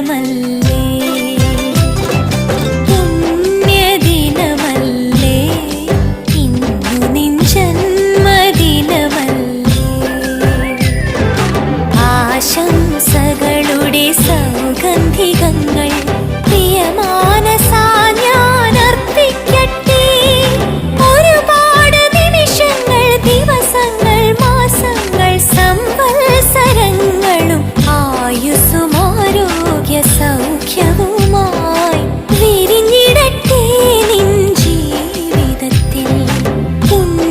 ദിനമല്ലേ ഇന്നു നിൻ ആശംസകളുടെ സൗഗന്ധികങ്ങൾ Oh.